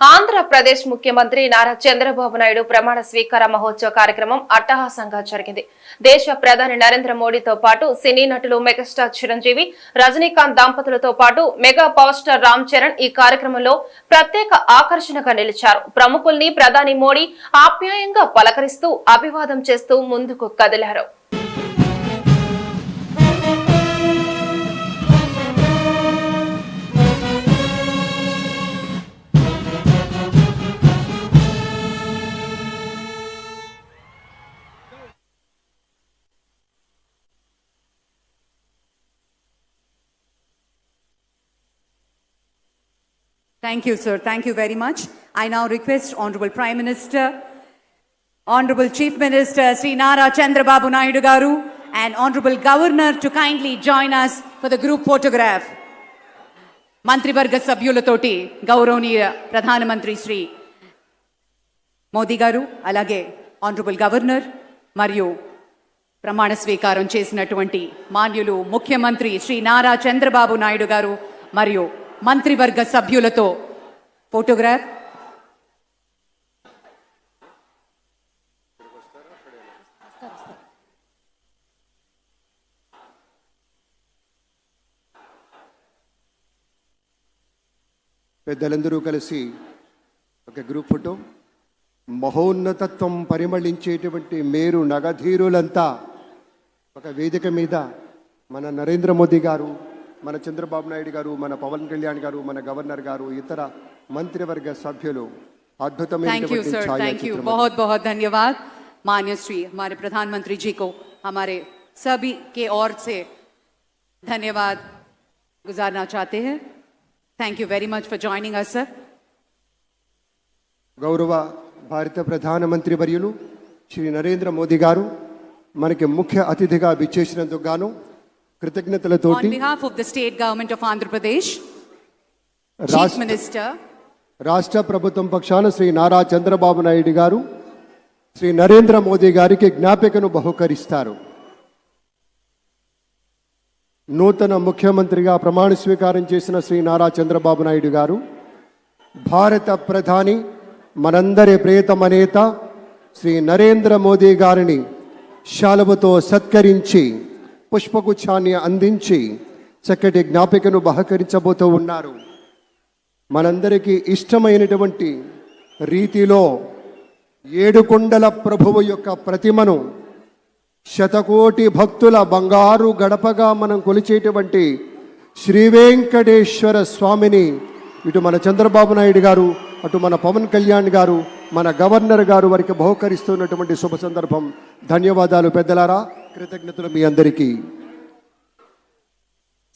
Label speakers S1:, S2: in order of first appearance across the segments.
S1: ఆంధ్రప్రదేశ్ ముఖ్యమంత్రి నారా చంద్రబాబు నాయుడు ప్రమాణ స్వీకార మహోత్సవ కార్యక్రమం అట్టహాసంగా జరిగింది. దేశ ప్రధాని నరేంద్ర మోడీతో పాటు సినీ నటులు మెగాస్టార్ చిరంజీవి రజనీకాంత్ దంపతులతో పాటు mega power star Ram Charan ఈ కార్యక్రమంలో ప్రత్యేక ఆకర్షణగా నిలిచారు. ప్రముఖుల్ని ప్రధాని మోడీ ఆప్యాయంగా పలకరిస్తూ అభివాదం చేస్తూ ముందుకు కదిలారు.
S2: Thank you, sir. Thank you very much. I now request Honorable Prime Minister, Honorable Chief Minister Sri Nara Chandrababu Naidu Garu, and Honorable Governor to kindly join us for the group photograph. మంత్రివర్గ సభ్యులతోటి గౌరవనీయ ప్రధానమంత్రి శ్రీ మోదీ గారు అలాగే honourable governor మరియు ప్రమాణ స్వీకారం చేసినటువంటి మాన్యులు ముఖ్యమంత్రి శ్రీ నారా చంద్రబాబు నాయుడు గారు మరియు మంత్రివర్గ సభ్యులతో. ఫోటోగ్రాఫ్.
S3: పెద్దలందరూ కలిసి ఒక గ్రూప్ ఫోటో. మహోన్నతత్వం పరిమళించేటువంటి మేరు నగధీరులంతా ఒక వేదిక మీద మన నరేంద్ర మోదీ గారు మన చంద్రబాబు నాయుడు గారు మన పవన్ కళ్యాణ్ గారు మన గవర్నర్ గారు ఇతర మంత్రివర్గ సభ్యులు
S2: थैंक यू
S3: అద్భుతమైనటువంటి
S2: सर थैंक यू
S3: ఛాయాచిత్రం
S2: बहुत बहुत धन्यवाद मान्य श्री हमारे प्रधानमंत्री जी को हमारे सभी के ओर से धन्यवाद गुजारना चाहते हैं thank you very much for joining us sir
S3: గౌరవ భారత ప్రధానమంత్రి వర్యులు శ్రీ నరేంద్ర మోదీ గారు మనకి ముఖ్య అతిథిగా విచ్చేసినందుకు గాను
S2: On
S3: కృతజ్ఞతలతోటి
S2: behalf of the state government of Andhra Pradesh, Chief Minister,
S3: రాష్ట్ర ప్రభుత్వం పక్షాన శ్రీ నారా చంద్రబాబు నాయుడు గారు శ్రీ నరేంద్ర మోదీ గారికి జ్ఞాపికను బహుకరిస్తారు. నూతన ముఖ్యమంత్రిగా ప్రమాణ స్వీకారం చేసిన శ్రీ నారా చంద్రబాబు నాయుడు గారు భారత ప్రధాని మనందరి ప్రియతమ నేత శ్రీ నరేంద్ర మోదీ గారిని శాలువతో సత్కరించి పుష్పగుచ్ఛాన్ని అందించి చక్కటి జ్ఞాపికను బహకరించబోతూ ఉన్నారు. మనందరికీ ఇష్టమైనటువంటి రీతిలో ఏడుకొండల ప్రభువు యొక్క ప్రతిమను శతకోటి భక్తుల బంగారు గడపగా మనం కొలిచేటువంటి శ్రీ వెంకటేశ్వర స్వామిని ఇటు మన చంద్రబాబు నాయుడు గారు అటు మన పవన్ కళ్యాణ్ గారు మన గవర్నర్ గారు వారికి బహుకరిస్తున్నటువంటి శుభ సందర్భం. ధన్యవాదాలు పెద్దలారా. కృతజ్ఞతలు మీ అందరికీ.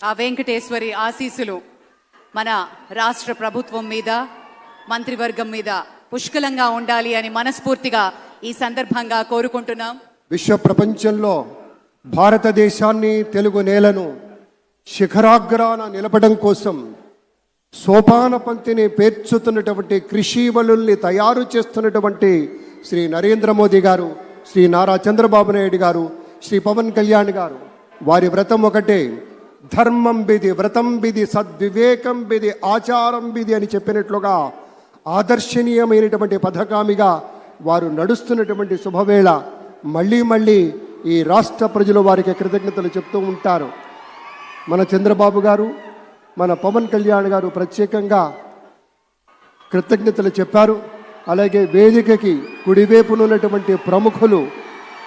S2: ఆ వెంకటేశ్వరి ఆశీస్సులు మన రాష్ట్ర ప్రభుత్వం మీద మంత్రివర్గం మీద పుష్కలంగా ఉండాలి అని మనస్ఫూర్తిగా ఈ సందర్భంగా కోరుకుంటున్నాం.
S3: విశ్వ ప్రపంచంలో భారతదేశాన్ని తెలుగు నేలను శిఖరాగ్రాన నిలపడం కోసం సోపాన పంక్తిని పేర్చుతున్నటువంటి కృషివలుల్ని తయారు చేస్తున్నటువంటి శ్రీ నరేంద్ర మోదీ గారు శ్రీ నారా చంద్రబాబు నాయుడు గారు శ్రీ పవన్ కళ్యాణ్ గారు. వారి వ్రతం ఒకటే. ధర్మం బిది వ్రతం బిది సద్వివేకం బిది ఆచారం బిది అని చెప్పినట్లుగా ఆదర్శనీయమైనటువంటి పథకామిగా వారు నడుస్తున్నటువంటి శుభవేళ మళ్ళీ మళ్ళీ ఈ రాష్ట్ర ప్రజలు వారికి కృతజ్ఞతలు చెప్తూ ఉంటారు. మన చంద్రబాబు గారు మన పవన్ కళ్యాణ్ గారు ప్రత్యేకంగా కృతజ్ఞతలు చెప్పారు. అలాగే వేదికకి కుడివైపునున్నటువంటి ప్రముఖులు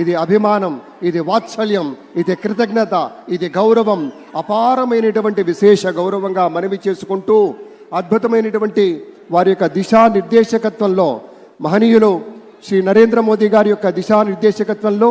S3: ఇది అభిమానం ఇది వాత్సల్యం ఇది కృతజ్ఞత ఇది గౌరవం. అపారమైనటువంటి విశేష గౌరవంగా మనవి చేసుకుంటూ అద్భుతమైనటువంటి వారి యొక్క దిశానిర్దేశకత్వంలో మహనీయులు శ్రీ నరేంద్ర మోదీ గారి యొక్క దిశానిర్దేశకత్వంలో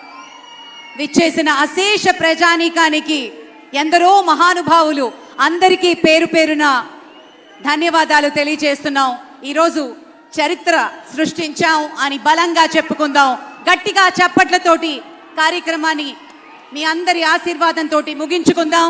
S2: విచ్చేసిన అశేష ప్రజానీకానికి ఎందరో మహానుభావులు అందరికీ పేరు పేరున ధన్యవాదాలు తెలియజేస్తున్నాం. ఈరోజు చరిత్ర సృష్టించాం అని బలంగా చెప్పుకుందాం. గట్టిగా చప్పట్లతోటి కార్యక్రమాన్ని మీ అందరి ఆశీర్వాదంతో ముగించుకుందాం.